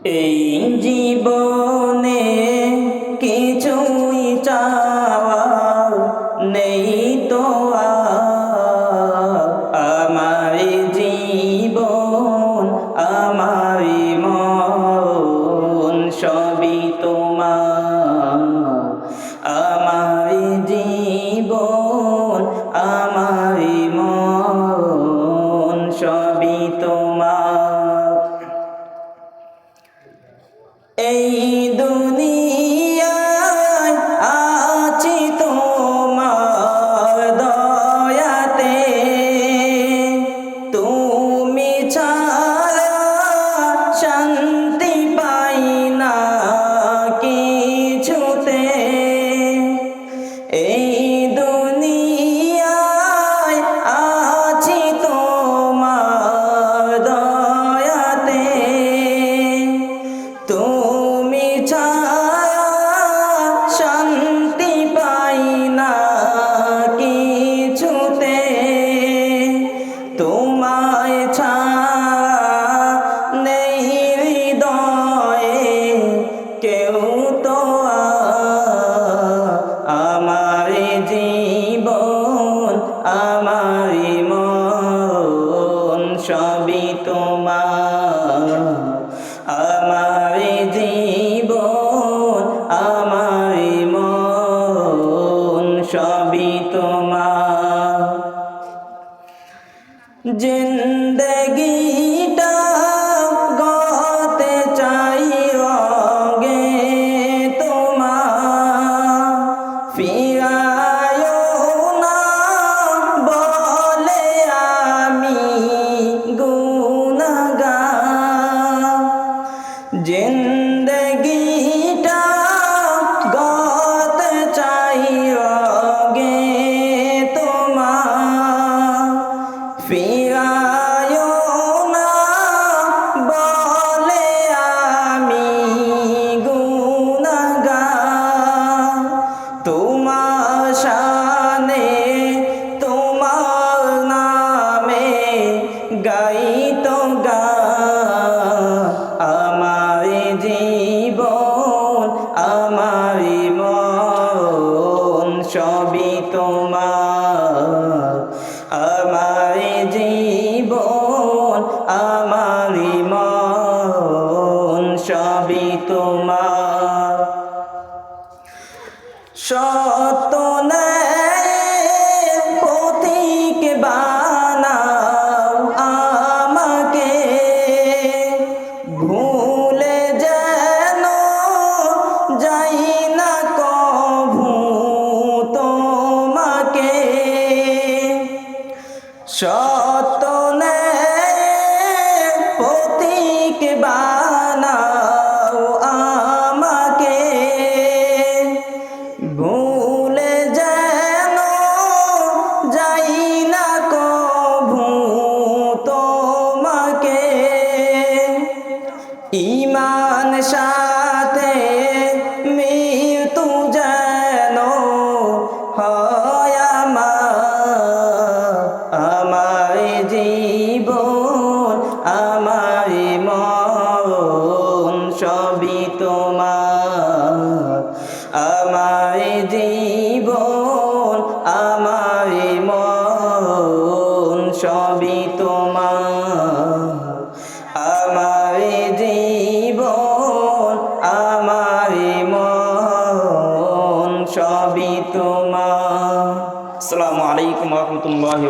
এই জীবনে কিছুই চাওয়া নেই তো আর। এই তোমায় ছাড়া নেই হৃদয়ে কেউ তো। আমার জীবন আমার মন সবই তোমার জিন্দগিটা শানে তোমার নামে গাই তো গা। আমার জীবন, আমার মন সবই তোমার। আমার জীবন, আমার মন সবই তোমার। সত্য পথিক বানাও আমাকে। ভুলে যেন যাই না কভু তোমাকে। সত্য সবই তোমার আমার জীবন আমার মন সবই তোমার। আসসালামু আলাইকুম রহমতুল্লাহ